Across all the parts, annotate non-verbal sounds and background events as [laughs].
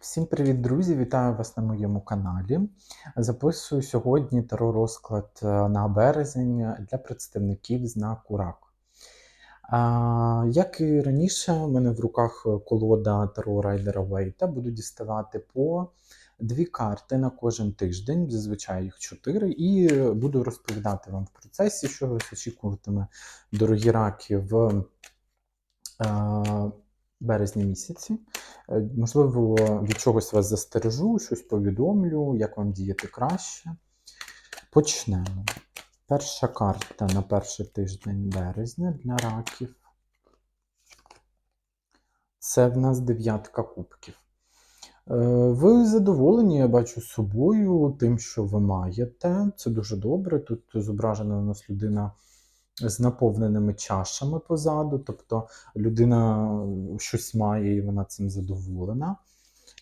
Всім привіт, друзі! Вітаю вас на моєму каналі. Записую сьогодні таро розклад е, на березень для представників знаку рак. Як і раніше, у мене в руках колода Таро Райдера Вейта. Буду діставати по дві карти на кожен тиждень, зазвичай їх чотири, і буду розповідати вам в процесі, що вас очікуватиме, дорогі раки, в е, березні місяці. Е, Можливо, від чогось вас застережу, щось повідомлю, як вам діяти краще. Почнемо. Перша карта на перший тиждень березня для раків. Це в нас дев'ятка кубків. Е, Ви задоволені, я бачу, собою, тим, що ви маєте. Це дуже добре. Тут зображена у нас людина з наповненими чашами позаду, тобто людина щось має і вона цим задоволена.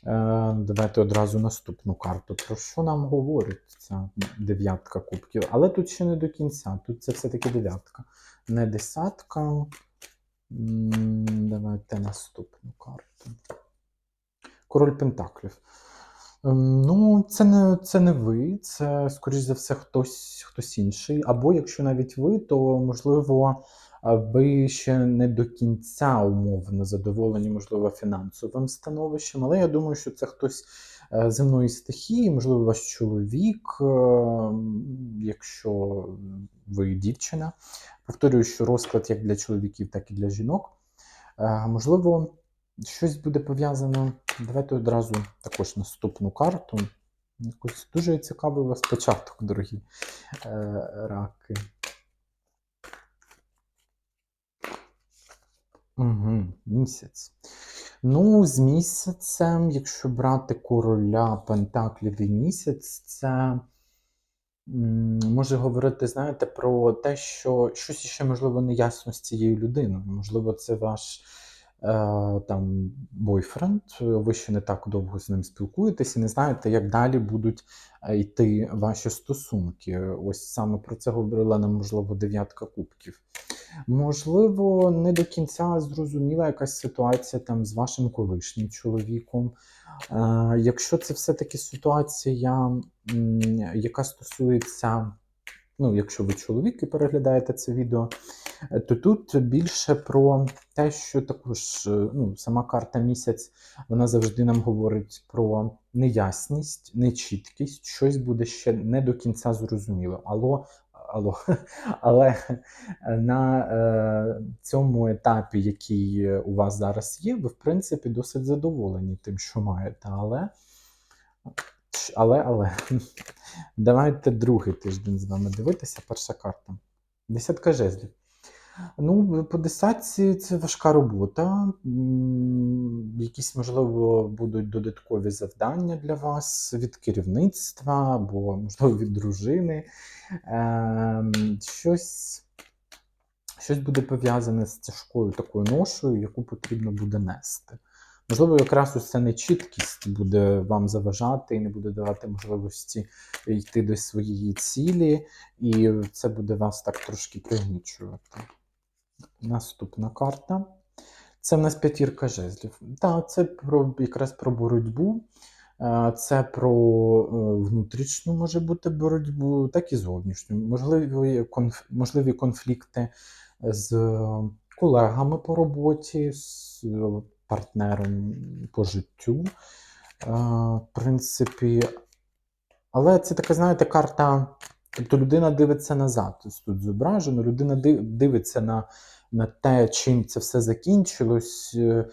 Е, Давайте одразу наступну карту. Про що нам говорить ця дев'ятка кубків? Але тут ще не до кінця. Тут це все-таки дев'ятка. Не десятка. Давайте наступну карту. Король Пентаклів. Ем, Ну, це не, це не ви, це, скоріш за все, хтось, хтось інший. Або якщо навіть ви, то можливо ви ще не до кінця умовно задоволені, можливо, фінансовим становищем. Але я думаю, що це хтось е, земної стихії, можливо, ваш чоловік, е, якщо ви дівчина. Повторюю, що розклад як для чоловіків, так і для жінок. Е, Можливо, щось буде пов'язано. Давайте одразу також наступну карту. Якось дуже цікавий у вас початок, дорогі е, раки. Угу, місяць. Ну, з місяцем, якщо брати короля Пентаклів і місяць, це може говорити, знаєте, про те, що щось ще, можливо, не ясно з цією людиною. Можливо, це ваш там бойфренд, ви ще не так довго з ним спілкуєтесь і не знаєте, як далі будуть е, йти ваші стосунки. Ось саме про це говорила нам, можливо, дев'ятка кубків. Можливо, не до кінця зрозуміла якась ситуація там з вашим колишнім чоловіком. Е, якщо це все-таки ситуація, яка стосується, ну, якщо ви чоловік і переглядаєте це відео, е, то тут більше про те, що також е, ну, сама карта місяць, вона завжди нам говорить про неясність, нечіткість, щось буде ще не до кінця зрозуміло. Алло, алло, [laughs] але на е, цьому етапі, який у вас зараз є, ви в принципі досить задоволені тим, що маєте. Але, але, але, [laughs] давайте другий тиждень з вами дивитися. Перша карта. Десятка жезлів. Ну, по десятці це важка робота. Якісь, можливо, будуть додаткові завдання для вас від керівництва або, можливо, від дружини. Ем, Щось, щось буде пов'язане з тяжкою такою ношою, яку потрібно буде нести. Можливо, якраз ось ця нечіткість буде вам заважати і не буде давати можливості йти до своєї цілі, і це буде вас так трошки пригнічувати. Наступна карта. Це в нас п'ятірка жезлів. Так, це про, якраз про боротьбу. Е, Це про е, внутрішню може бути боротьбу, так і зовнішню. Можливі, конф... можливі конфлікти з колегами по роботі, з партнером по життю. Е, В принципі, але це така, знаєте, карта. Тобто людина дивиться назад. Тут зображено, людина дивиться на, на те, чим це все закінчилось, е,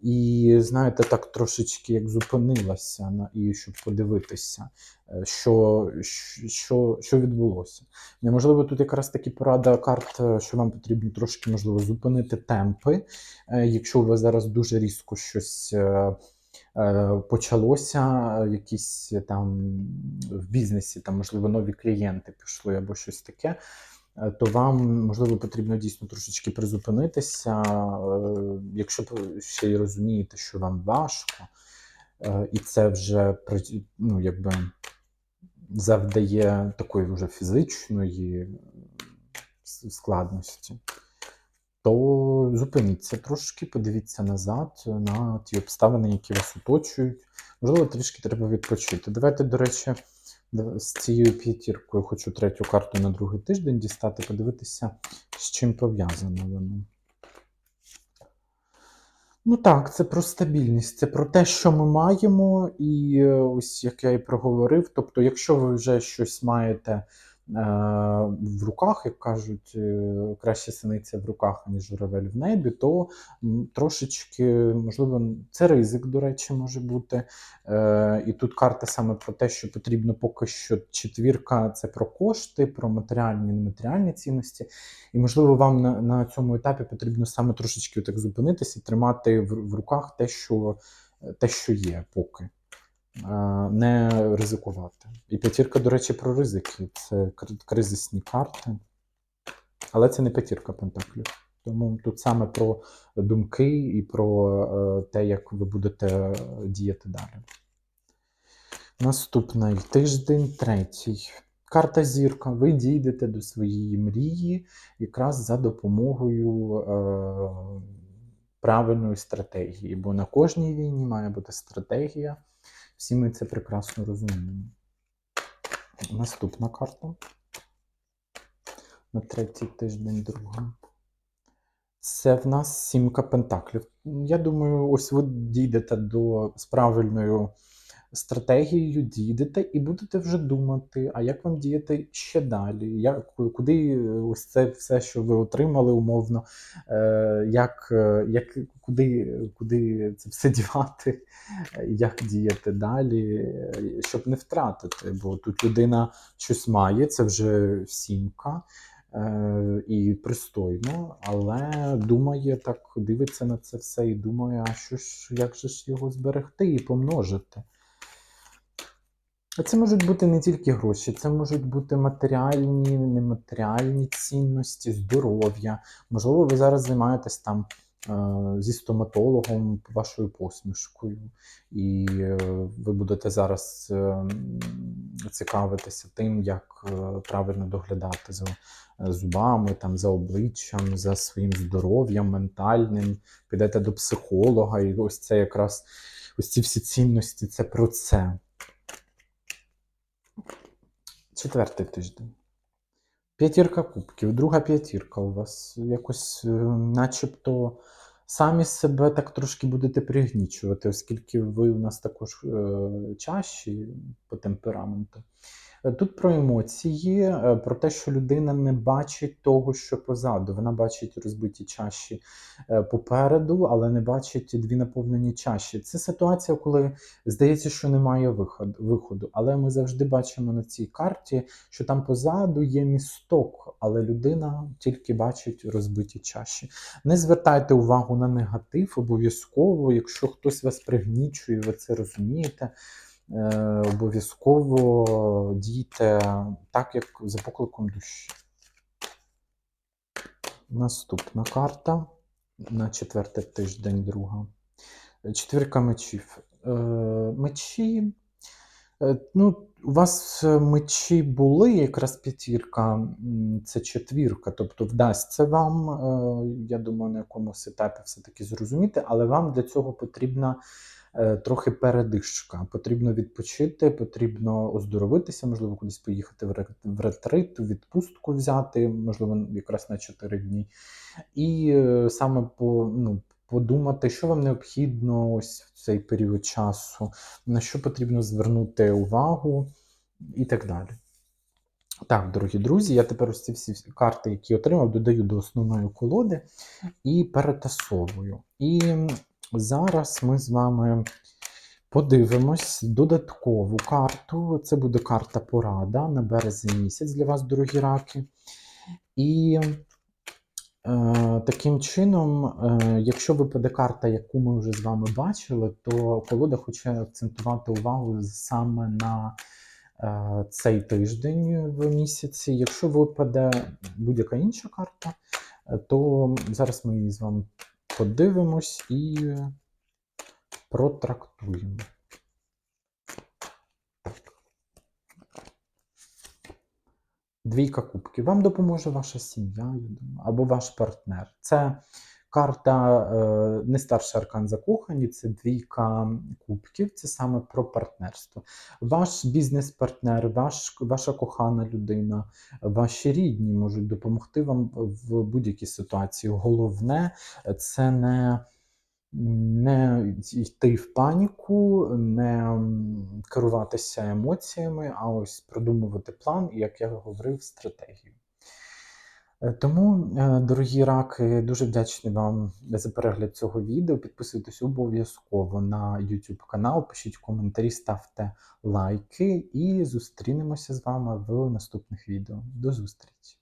і, знаєте, так трошечки як зупинилася на, і щоб подивитися, е, що, що, що відбулося. Неможливо, тут якраз таки порада карт, е, що вам потрібно трошки, можливо, зупинити темпи, якщо у вас зараз дуже різко щось. почалося якісь там в бізнесі, там, можливо, нові клієнти пішли або щось таке, то вам, можливо, потрібно дійсно трошечки призупинитися, е, якщо ви ще й розумієте, що вам важко, е, і це вже ну, якби, завдає такої вже фізичної складності. То зупиніться трошки, подивіться назад на ті обставини, які вас оточують. Можливо, трішки треба відпочити. Давайте, до речі, з цією п'ятіркою хочу третю карту на другий тиждень дістати, подивитися, з чим пов'язано воно. Ну так, це про стабільність, це про те, що ми маємо, і е, ось як я і проговорив. Тобто, якщо ви вже щось маєте в руках, як кажуть, е, краще синиця в руках, ніж журавель в небі, то трошечки, можливо, це ризик, до речі, може бути. Е, і тут карта саме про те, що потрібно поки що четвірка це про кошти, про матеріальні нематеріальні цінності. І, можливо, вам на, на цьому етапі потрібно саме трошечки так зупинитися і тримати в, в руках те, що, те, що є поки. Не ризикувати. І п'ятірка, до речі, про ризики. Це кризисні карти. Але це не п'ятірка пентаклів. Тому тут саме про думки і про е, те, як ви будете діяти далі. Наступний тиждень, третій. Карта зірка. Ви дійдете до своєї мрії якраз за допомогою е, правильної стратегії. Бо на кожній війні має бути стратегія. Всі ми це прекрасно розуміємо. Наступна карта. На третій тиждень друга. Це в нас сімка пентаклів. Я думаю, ось ви дійдете до з правильною стратегією, дійдете і будете вже думати, а як вам діяти ще далі? Як, куди ось це все, що ви отримали умовно, е, як, е, як, куди, куди це все [laughs] дівати, е, як діяти далі, е, щоб не втратити. Бо тут людина щось має, це вже сімка е, і пристойно, але думає так, дивиться на це все і думає, а що ж, як же ж його зберегти і помножити. А Це можуть бути не тільки гроші, це можуть бути матеріальні, нематеріальні цінності, здоров'я. Можливо, ви зараз займаєтесь там е, зі стоматологом вашою посмішкою, і е, ви будете зараз е, цікавитися тим, як правильно доглядати за зубами, там, за обличчям, за своїм здоров'ям ментальним. Підете до психолога, і ось це якраз ось ці всі цінності, це про це. Четвертий тиждень. П'ятірка кубків, друга п'ятірка у вас якось, е, начебто, самі себе так трошки будете пригнічувати, оскільки ви у нас також е, чаші по темпераменту. Тут про емоції, е, про те, що людина не бачить того, що позаду. Вона бачить розбиті чаші е, попереду, але не бачить дві наповнені чаші. Це ситуація, коли здається, що немає виходу. Але ми завжди бачимо на цій карті, що там позаду є місток, але людина тільки бачить розбиті чаші. Не звертайте увагу на негатив, обов'язково, якщо хтось вас пригнічує, ви це розумієте. Е, обов'язково дійте так, як за покликом душі. Наступна карта на четвертий тиждень друга. Четвірка мечів. Е, мечі. е, Ну, у вас мечі були, якраз п'ятірка, це четвірка, тобто вдасться вам, я думаю, на якомусь етапі все-таки зрозуміти, але вам для цього потрібна трохи передишка. Потрібно відпочити, потрібно оздоровитися, можливо, кудись поїхати в ретрит, відпустку взяти, можливо, якраз на 4 дні. І е, саме по, ну, подумати, що вам необхідно ось в цей період часу, на що потрібно звернути увагу і так далі. Так, дорогі друзі, я тепер ось ці всі карти, які отримав, додаю до основної колоди і перетасовую. І зараз ми з вами подивимось додаткову карту. Це буде карта порада на березень місяць для вас, дорогі раки. І е, таким чином, е, якщо випаде карта, яку ми вже з вами бачили, то колода хоче акцентувати увагу саме на е, цей тиждень в місяці. Якщо випаде будь-яка інша карта, е, то зараз ми її з вами подивимось і протрактуємо. Двійка кубків. Вам допоможе ваша сім'я, я думаю, або ваш партнер. Це Карта е, не старший аркан закохані, це двійка кубків, це саме про партнерство. Ваш бізнес-партнер, ваш, ваша кохана людина, ваші рідні можуть допомогти вам в будь-якій ситуації. Головне це не, не йти в паніку, не керуватися емоціями, а ось продумувати план, і, як я говорив, стратегію. Е, Тому, е, дорогі раки, дуже вдячний вам за перегляд цього відео. Підписуйтесь обов'язково на YouTube канал, пишіть коментарі, ставте лайки і зустрінемося з вами в наступних відео. До зустрічі!